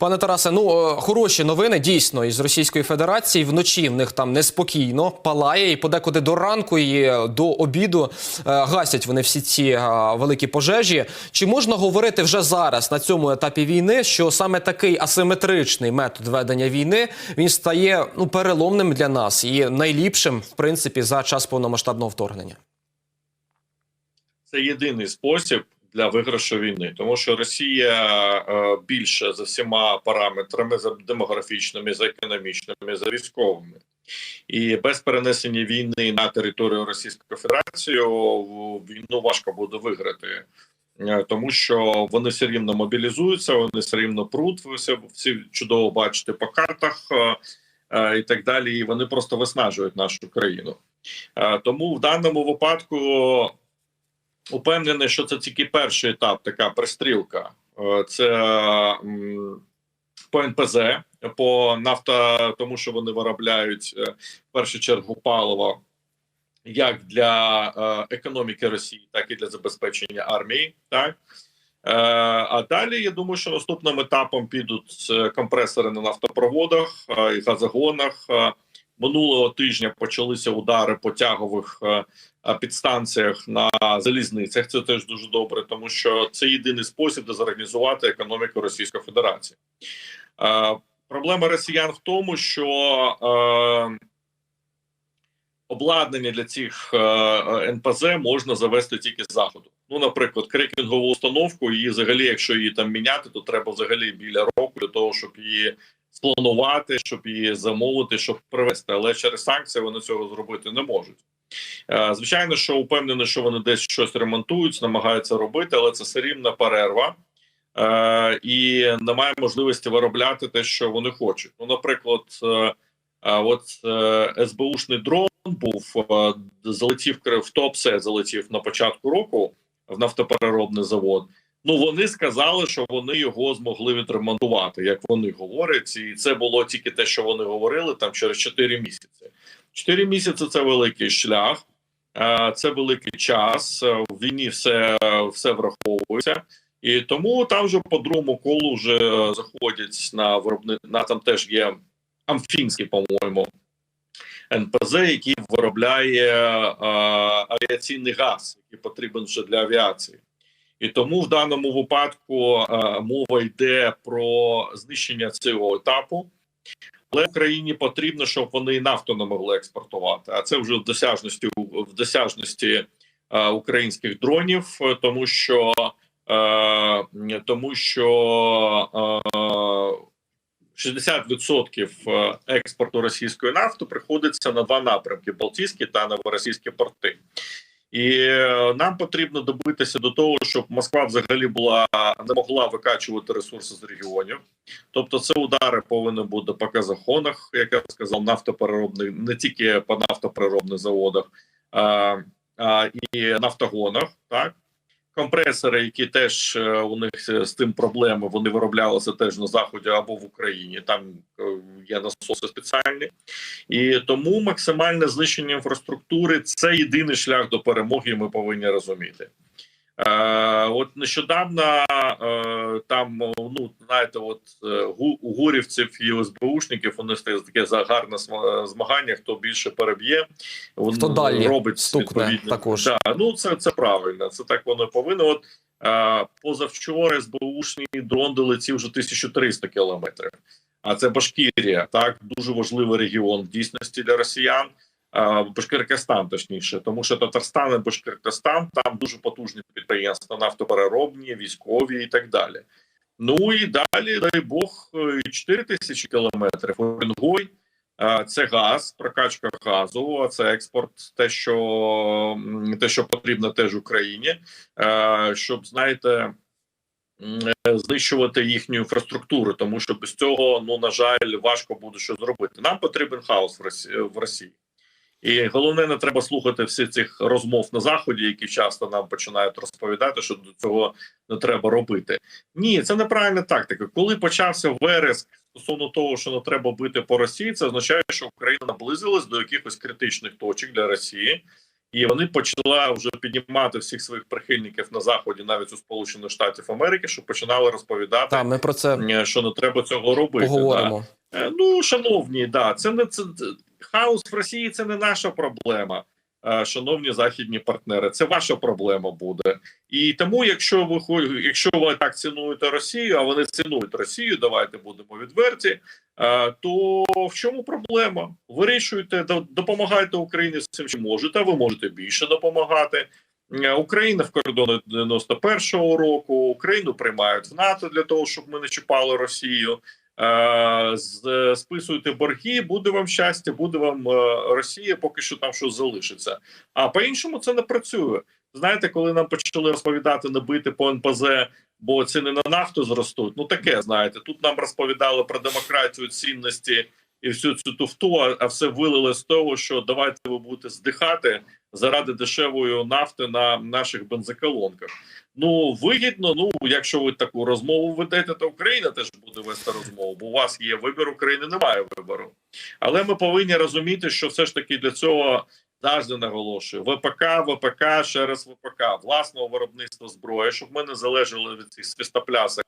Пане Тарасе, ну е, хороші новини дійсно із Російської Федерації. Вночі в них там неспокійно палає, і подекуди до ранку і е, до обіду е, гасять вони всі ці великі пожежі. Чи можна говорити вже зараз на цьому етапі війни, що саме такий асиметричний метод ведення війни він стає ну переломним для нас і найліпшим, в принципі, за час повномасштабного вторгнення? це єдиний спосіб для виграшу війни, тому що Росія е, більше за всіма параметрами за демографічними, за економічними, за військовими. І без перенесення війни на територію Російської Федерації війну важко буде виграти, Е, тому що вони все рівно мобілізуються, вони все рівно пруть. Ви все всі чудово бачите по картах е, і так далі. І вони просто виснажують нашу країну. Тому в даному випадку упевнений, що це тільки перший етап, така пристрілка. Е, Це по НПЗ, по нафта, тому що вони виробляють е, в першу чергу паливо як для е, економіки Росії, так і для забезпечення армії. Так а далі я думаю, що наступним етапом підуть компресори на нафтопроводах і газогонах. Минулого тижня почалися удари по тягових е, е, підстанціях на залізницях. Це теж дуже добре, тому що це єдиний спосіб дезорганізувати економіку Російської Федерації. Е, Проблема росіян в тому, що обладнання для цих НПЗ можна завести тільки з заходу. Ну, наприклад, крекінгову установку, її взагалі, якщо її там міняти, то треба взагалі біля року для того, щоб її спланувати, щоб її замовити, щоб привезти. Але через санкції вони цього зробити не можуть. Е, Звичайно, що упевнений, що вони десь щось ремонтують, намагаються робити, але це все перерва. Е, і немає можливості виробляти те, що вони хочуть. Ну, наприклад, е, от СБУшний дрон був залетів в Топсе, залетів на початку року в нафтопереробний завод. Ну вони сказали, що вони його змогли відремонтувати, як вони говорять, і це було тільки те, що вони говорили там через 4 місяці. 4 місяці це великий шлях, е, це великий час. е, В війні все, все враховується. І тому там вже по другому колу вже заходять на виробни... на там теж є Амфінський, по-моєму, НПЗ, який виробляє е, авіаційний газ, який потрібен вже для авіації. І тому в даному випадку е, мова йде про знищення цього етапу. Але Україні потрібно, щоб вони і нафту не могли експортувати. А це вже в досяжності в досяжності е, українських дронів, тому що е, тому що е, 60% експорту російської нафти приходиться на два напрямки: Балтійські та новоросійські порти. І е, нам потрібно добитися до того, щоб Москва взагалі була не могла викачувати ресурси з регіонів. Тобто, це удари повинні бути по казахонах, як я сказав, нафтопереробних, не тільки по нафтопереробних заводах, а, а і нафтогонах. Так компресори, які теж е, у них з тим проблеми, вони вироблялися теж на заході або в Україні. Там е, є насоси спеціальні, і тому максимальне знищення інфраструктури це єдиний шлях до перемоги. Ми повинні розуміти. Е, от нещодавно е, там, ну знаєте, от е, у гурівців і ОСБУшників вони стоять таке загарне сма- змагання, хто більше переб'є, він Хто далі робить стукне також. Да, ну це, це правильно, це так воно повинно. От е, позавчора СБУшний дрон долетів вже 1300 кілометрів. А це Башкірія, так дуже важливий регіон в дійсності для росіян. Башкиркестан, точніше, тому що Татарстан і Башкиркестан там дуже потужні підприємства, нафтопереробні, військові і так далі. Ну і далі, дай Бог, е, 4 тисячі кілометрів. Уренгой це газ, прокачка газу, це експорт, те, що те, що потрібно теж Україні, щоб знаєте. е, Знищувати їхню інфраструктуру, тому що без цього, ну на жаль, важко буде що зробити. Нам потрібен хаос в Росії. І головне, не треба слухати всі цих розмов на заході, які часто нам починають розповідати, що до цього не треба робити. Ні, це неправильна тактика. Коли почався вереск стосовно того, що не треба бити по Росії, це означає, що Україна наблизилась до якихось критичних точок для Росії, І вони почали вже піднімати всіх своїх прихильників на заході, навіть у Сполучених Штатів Америки, що починали розповідати, Та ми про це е, що не треба цього робити. поговоримо. Е, Ну, шановні, да, це не це- хаос в Росії. Це не наша проблема. е, Шановні західні партнери, це ваша проблема буде. І тому, якщо ви якщо ви так цінуєте Росію, а вони цінують Росію, давайте будемо відверті. е, То в чому проблема? Вирішуйте, до- допомагайте Україні з цим, що можете. Ви можете більше допомагати. Е, Україна в кордони 91-го року. Україну приймають в НАТО для того, щоб ми не чіпали Росію. Е, з- списуйте борги, буде вам щастя, буде вам е, Росія, поки що там щось залишиться. А по-іншому це не працює. Знаєте, коли нам почали розповідати не бити по НПЗ, бо ціни на нафту зростуть. Ну таке знаєте, тут нам розповідали про демократію, цінності і всю цю туфту, а все вилили з того, що давайте ви будете здихати заради дешевої нафти на наших бензоколонках. Ну вигідно. Ну якщо ви таку розмову ведете, то Україна теж буде вести розмову, бо у вас є вибір. України немає вибору. Але ми повинні розуміти, що все ж таки для цього завжди наголошую ВПК, ВПК, ще раз ВПК, власного виробництва зброї, щоб ми не залежали від цих свистоплясок,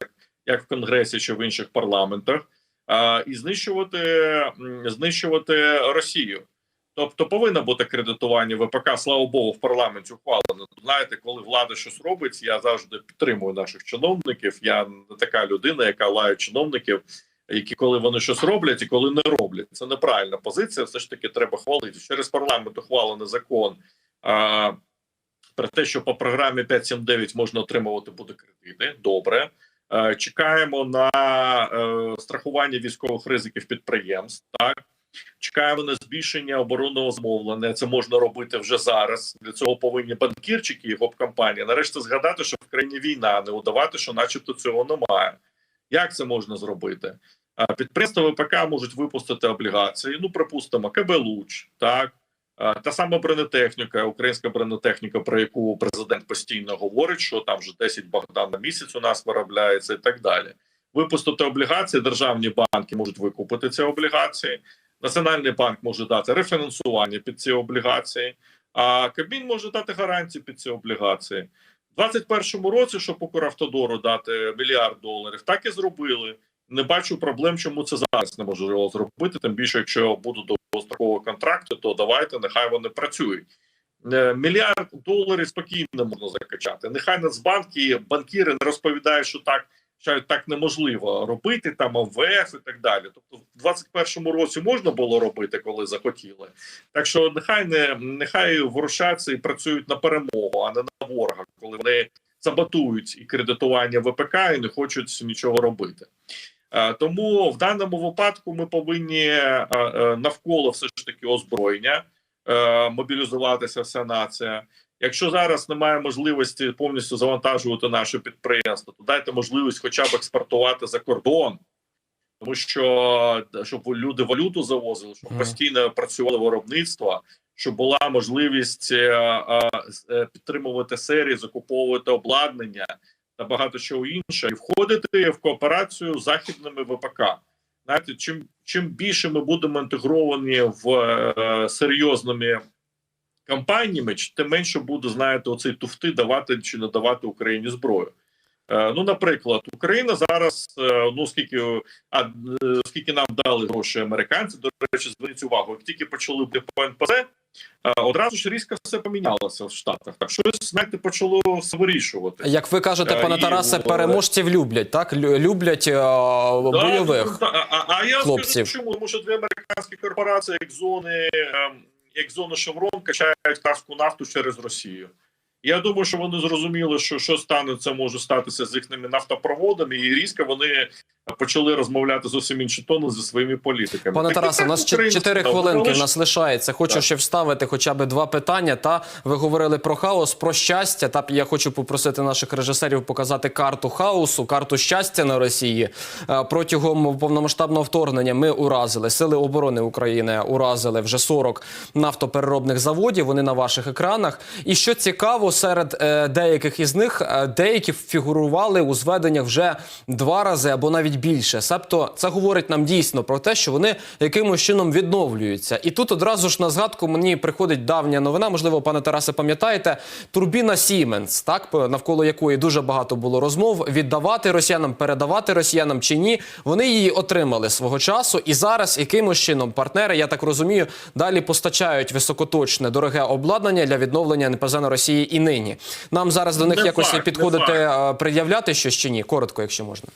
як в Конгресі чи в інших парламентах, а, і знищувати, знищувати Росію. Тобто повинно бути кредитування ВПК, слава Богу, в парламенті ухвалено. Знаєте, коли влада щось робить, я завжди підтримую наших чиновників. Я не така людина, яка лає чиновників, які коли вони щось роблять і коли не роблять. Це неправильна позиція. Все ж таки треба хвалити. Через парламент ухвалений закон а, про те, що по програмі 579 можна отримувати буде кредити. Добре. Е, Чекаємо на е, страхування військових ризиків підприємств. Так чекаємо на збільшення оборонного замовлення. Це можна робити вже зараз. Для цього повинні банкірчики і гоп-компанії нарешті згадати, що в країні війна, не удавати, що, начебто, цього немає. Як це можна зробити? Підприємства ВПК можуть випустити облігації. Ну, припустимо, КБ Луч, так та сама бронетехніка, українська бронетехніка, про яку президент постійно говорить, що там вже 10 Богдан на місяць у нас виробляється, і так далі. Випустити облігації, державні банки можуть викупити ці облігації. Національний банк може дати рефінансування під ці облігації, а Кабмін може дати гарантії під ці облігації. У 2021 році, щоб Укравтодору дати мільярд доларів, так і зробили. Не бачу проблем, чому це зараз не може зробити. Тим більше, якщо будуть довгострокові контракти, то давайте нехай вони працюють. Е, Мільярд доларів спокійно можна закачати. Нехай Нацбанки, банкіри не розповідають, що так що так неможливо робити, там ОВФ і так далі. Тобто, в 21-му році можна було робити, коли захотіли. Так що нехай не нехай ворушаться і працюють на перемогу, а не на ворога, коли вони саботують і кредитування ВПК і не хочуть нічого робити. Е, Тому в даному випадку ми повинні е, е, навколо все ж таки озброєння мобілізуватися вся нація. Якщо зараз немає можливості повністю завантажувати наше підприємство, то дайте можливість хоча б експортувати за кордон, тому що щоб люди валюту завозили, щоб постійно працювало виробництво, щоб була можливість е, е, е, підтримувати серії, закуповувати обладнання та багато чого інше, і входити в кооперацію з західними ВПК. Знаєте, чим чим більше ми будемо інтегровані в е, серйозними компаніями, чи тим менше буде, знаєте, оцей туфти давати чи не давати Україні зброю. Е, ну, наприклад, Україна зараз, е, ну скільки а е, скільки нам дали гроші американці, до речі, зверніть увагу, як тільки почали по НПЗ, одразу ж різко все помінялося в Штатах. Так щось знаєте, почало все вирішувати. Як ви кажете, пане Тарасе, е, переможців люблять, так? Лю- Люблять е, бойових. Да, а, а, а я хлопців. скажу чому, тому що дві американські корпорації, як зони, ем, як зону Шеврон, качають карську нафту через Росію. Я думаю, що вони зрозуміли, що що стане, це може статися з їхніми нафтопроводами, і різко вони почали розмовляти зовсім інші тони зі своїми політиками. Пане Тарасе, у нас 4 хвилинки в нас лишається. Хочу Так. ще вставити хоча б два питання. Та ви говорили про хаос, про щастя. Та я хочу попросити наших режисерів показати карту хаосу, карту щастя на Росії. Е, Протягом повномасштабного вторгнення ми уразили сили оборони України, уразили вже 40 нафтопереробних заводів. Вони на ваших екранах. І що цікаво, серед е, деяких із них е, деякі фігурували у зведеннях вже два рази або навіть більше. Себто це говорить нам дійсно про те, що вони якимось чином відновлюються. І тут одразу ж на згадку мені приходить давня новина. Можливо, пане Тарасе, пам'ятаєте, турбіна Сіменс, так навколо якої дуже багато було розмов. Віддавати росіянам, передавати росіянам чи ні. Вони її отримали свого часу, і зараз якимось чином партнери, я так розумію, далі постачають високоточне дороге обладнання для відновлення НПЗ на Росії і нині. Нам зараз до них Не якось факт, не підходити, е, пред'являти щось чи ні? Коротко, якщо можна.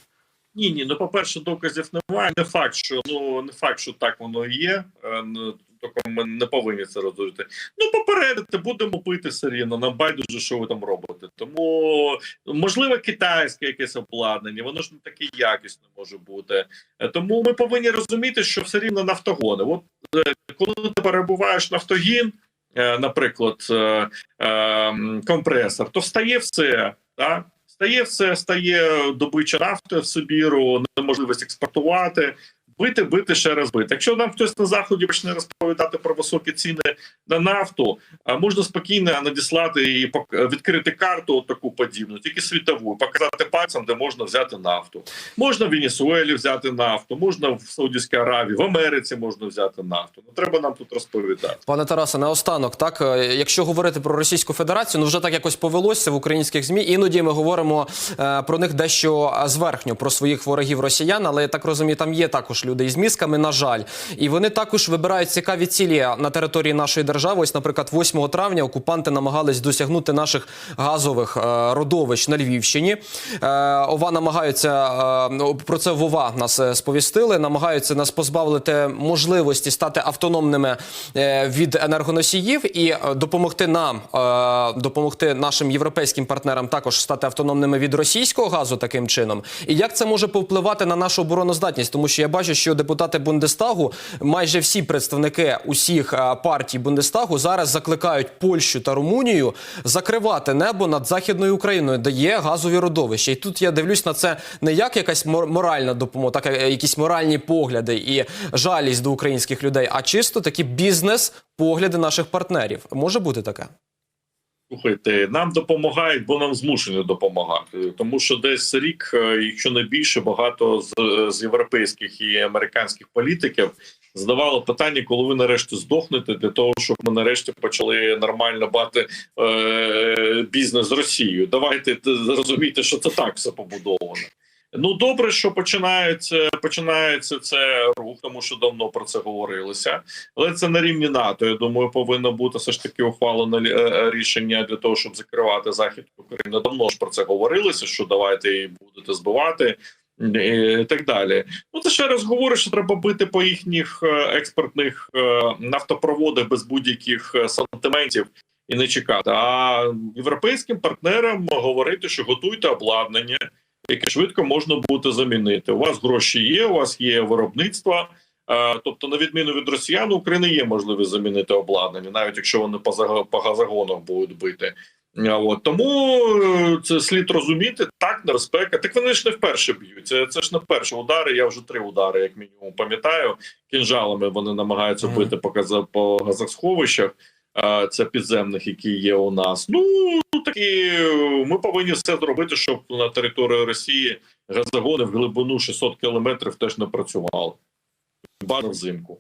Ні, ні, ну по-перше, доказів немає. Не факт, що ну не факт, що так воно і є. Е, ну, Тільки ми не повинні це розуміти. Ну, попередити, будемо пити все рівно. Нам байдуже, що ви там робите. Тому можливо, китайське якесь обладнання, воно ж не таке якісне може бути. Е, Тому ми повинні розуміти, що все рівно нафтогони. От е, коли ти перебуваєш нафтогін, наприклад, е, е, м, компресор, то стає все. Так? Стає все, стає добича нафти в Сибіру, неможливість експортувати, бити, бити, ще раз бити. Якщо нам хтось на заході почне розповідати про високі ціни на нафту, можна спокійно надіслати і відкрити карту таку подібну, тільки світову, показати пальцем, де можна взяти нафту. Можна в Венесуелі взяти нафту, можна в Саудівській Аравії, в Америці можна взяти нафту. Не треба нам тут розповідати. Пане Тарасе, наостанок, так е, якщо говорити про Російську Федерацію, ну вже так якось повелося в українських змі. Іноді ми говоримо е, про них дещо зверхньо, про своїх ворогів росіян. Але я так розумію, там є також люди із мізками, на жаль, і вони також вибирають цікаві цілі на території нашої держави. Ось, наприклад, 8 травня окупанти намагались досягнути наших газових е, родовищ на Львівщині. Е, ОВА намагаються е, про це Вова нас сповістили. Намагаються нас позбавити можливості стати автономними від енергоносіїв і допомогти нам, допомогти нашим європейським партнерам також стати автономними від російського газу таким чином. І як це може повпливати на нашу обороноздатність? Тому що я бачу, що депутати Бундестагу, майже всі представники усіх е, партій Бундестагу зараз закликають Польщу та Румунію закривати небо над західною Україною, де є газові родовища. І тут я дивлюсь на це не як якась мор- моральна допомога, так як якісь моральні погляди і жалість до українських людей, а чисто такі бізнес-погляди наших партнерів. Може бути таке. Слухайте, нам допомагають, бо нам змушені допомагати. Тому що десь рік, е, якщо не більше, багато з, з європейських і американських політиків задавало питання, коли ви нарешті здохнете, для того, щоб ми нарешті почали нормально бати е, бізнес з Росією. Давайте зрозумійте, що це так все побудовано. Ну добре, що починається починається це рух, тому що давно про це говорилося. Але це на рівні НАТО. Я думаю, повинно бути все ж таки ухвалено е, рішення для того, щоб закривати захід України. Давно ж про це говорилося. Що давайте і будете збивати. І так далі. Ну це ще раз говорю, що треба бити по їхніх е, експортних е, нафтопроводах без будь-яких сантиментів і не чекати. А європейським партнерам говорити, що готуйте обладнання, яке швидко можна буде замінити. У вас гроші є, у вас є виробництво. Е, Тобто, на відміну від росіян, України є можливість замінити обладнання, навіть якщо вони по газогонах будуть бити. От тому е, це слід розуміти так, небезпека. Так вони ж не вперше б'ють. Це, це ж не вперше удари. Я вже три удари, як мінімум, пам'ятаю. Кінжалами вони намагаються бити по газа по газосховищах. е, Це підземних, які є у нас. Ну такі ми повинні все зробити, щоб на території Росії газогони в глибину 600 кілометрів теж не працювали. Бажано взимку.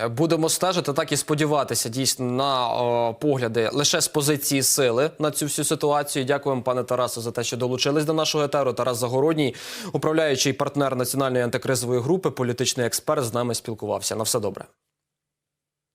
Е, Будемо стежити, так і сподіватися дійсно на о, погляди лише з позиції сили на цю всю ситуацію. Дякуємо, пане Тарасу, за те, що долучились до нашого етеру. Тарас Загородній, управляючий партнер національної антикризової групи, політичний експерт, з нами спілкувався. На все добре.